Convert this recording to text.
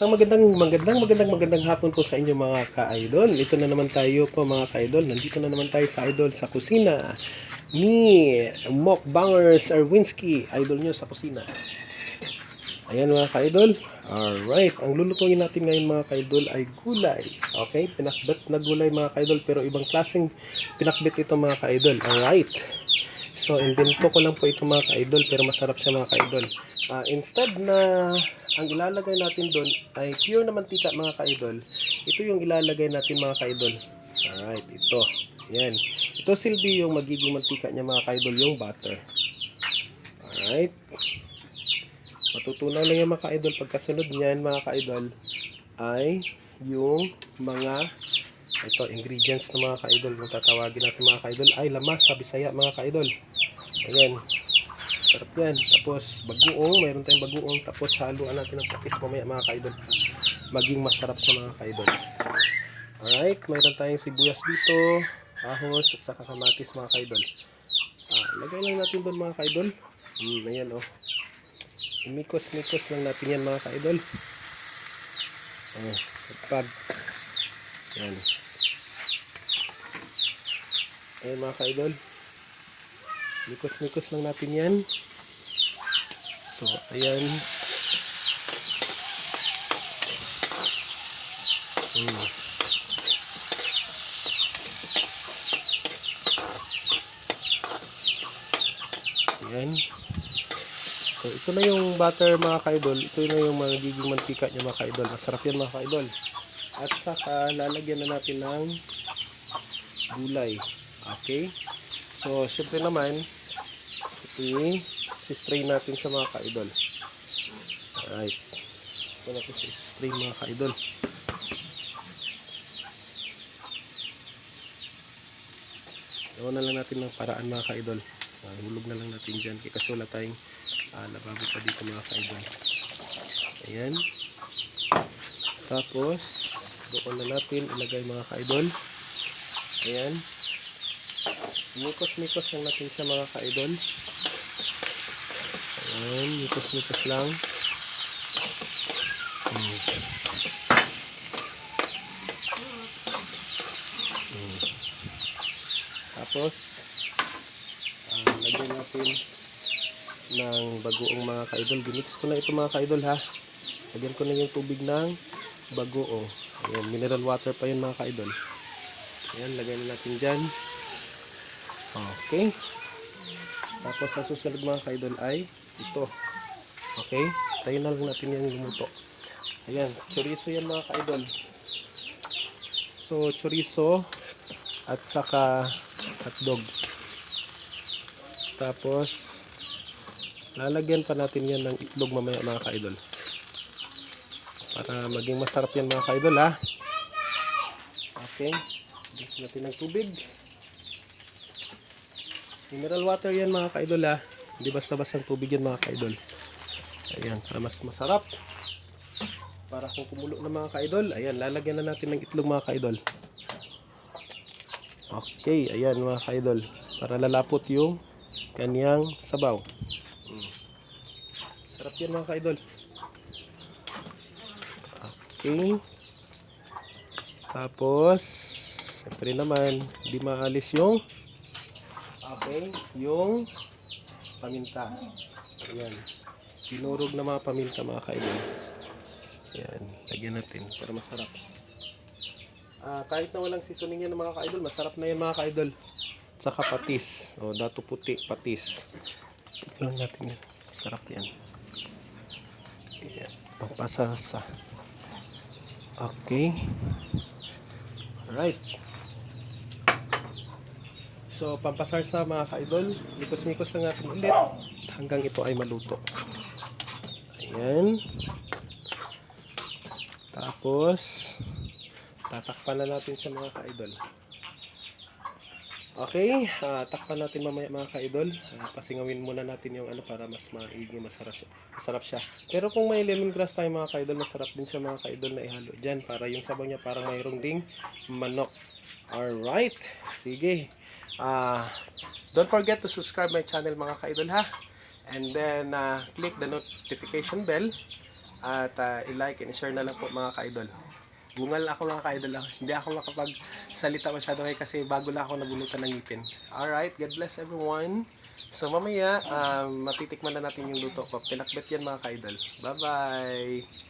Isang magandang, magandang, magandang, magandang hapon po sa inyo mga ka-idol. Ito na naman tayo po mga ka-idol. Nandito na naman tayo sa idol sa kusina ni Mokbangers Erwinski. Idol nyo sa kusina. Ayan mga ka-idol. Alright. Ang lulutuin natin ngayon mga ka-idol ay gulay. Okay? Pinakbet na gulay mga ka-idol pero ibang klaseng pinakbet ito mga ka-idol. Alright. So, invento ko lang po ito mga ka-idol pero masarap siya mga ka-idol. Ah, instead na ang ilalagay natin doon ay pure na mantika mga ka-idol, ito yung ilalagay natin mga ka-idol. Alright, ito. Yan. Ito silbi yung magiging mantika niya mga ka-idol, yung butter. Alright. Matutunaw lang yung mga ka-idol. Pagkasunod niyan mga ka-idol ay yung mga ito, ingredients ng mga ka-idol. Kung tatawagin natin mga ka-idol ay lamas sa Bisaya mga ka-idol. Ayan. Sarap yan. Tapos bagoong, mayroon tayong bagoong. Tapos haluan natin ng patis mamaya mga ka-idol. Maging masarap sa mga ka-idol. Alright, mayroon tayong sibuyas dito, ahos at saka kamatis mga ka-idol. Ah, lagay lang natin doon mga ka-idol. Hmm, ayan oh. Imikos-mikos lang natin yan mga ka-idol. Oh, pag. Yan. Ayan mga ka-idol. Mikos-mikos lang natin yan. So, ayan. Hmm. Ayan. So, ito na yung butter mga ka-idol. Ito na yung magiging mantika niya mga ka-idol. Masarap yan mga ka-idol. At saka, lalagyan na natin ng gulay. Okay? So, syempre naman, i-strain natin siya mga ka-idol. Alright. Ito natin siya i-strain mga ka-idol. Gawa na lang natin ng paraan mga ka-idol. Uh, hulog na lang natin dyan. Kasi wala tayong uh, lababo pa dito mga ka-idol. Ayan. Tapos, doon na natin ilagay mga ka-idol. Ayan. Mikos-mikos lang natin sa mga ka-idol. Ayan, mikos-mikos lang. Hmm. Hmm. Tapos, ah, lagyan natin ng bagoong mga ka-idol. Ginix ko na ito mga ka-idol ha. Lagyan ko na yung tubig ng bagoong. Ayan, mineral water pa yun mga ka-idol. Ayan, lagyan na natin dyan. Okay. Tapos ang susunod mga kaidol ay ito. Okay. Tayo na lang natin yung lumuto. Ayan. Chorizo yan mga kaidol. So, chorizo at saka hotdog. Tapos, lalagyan pa natin yan ng itlog mamaya mga kaidol. Para maging masarap yan mga kaidol ha. Okay. Dito natin ng tubig. Mineral water yan mga ka-idol ha. Hindi basta-basta tubig yan mga ka-idol. Ayan, para mas masarap. Para kung kumulo na mga ka-idol, ayan, lalagyan na natin ng itlog mga ka-idol. Okay, ayan mga ka-idol. Para lalapot yung kanyang sabaw. Hmm. Sarap yan mga ka-idol. Okay. Tapos, siyempre naman, hindi maalis yung Okay, yung paminta. Ayan. Tinurog na mga paminta mga kaidol. Ayan, lagyan natin para masarap. Ah, kahit na walang seasoning yan mga kaidol, masarap na yan mga kaidol. Saka patis. O, dato puti, patis. Tignan natin yan. Sarap yan. Ayan, pampasasa. Okay. Alright. So, pampasar sa mga ka-idol. Mikos-mikos lang natin ulit hanggang ito ay maluto. Ayan. Tapos, tatakpan na natin sa mga ka-idol. Okay, ah, takpan natin mamaya mga ka-idol. Ah, pasingawin muna natin yung ano para mas maigi, masarap siya. Masarap siya. Pero kung may lemongrass tayo mga ka-idol, masarap din siya mga ka-idol na ihalo dyan para yung sabaw niya parang mayroong ding manok. Alright, sige. Ah, don't forget to subscribe my channel mga ka-idol ha. And then uh, click the notification bell At ah, i-like and share na lang po mga ka-idol. Bungal ako mga ka-idol. Hindi ako makapagsalita masyado ngayon kasi bago lang ako nabulutan ng ngipin. Alright, God bless everyone. So mamaya, um, matitikman na natin yung luto ko. Pinakbet yan mga ka-idol. Bye-bye!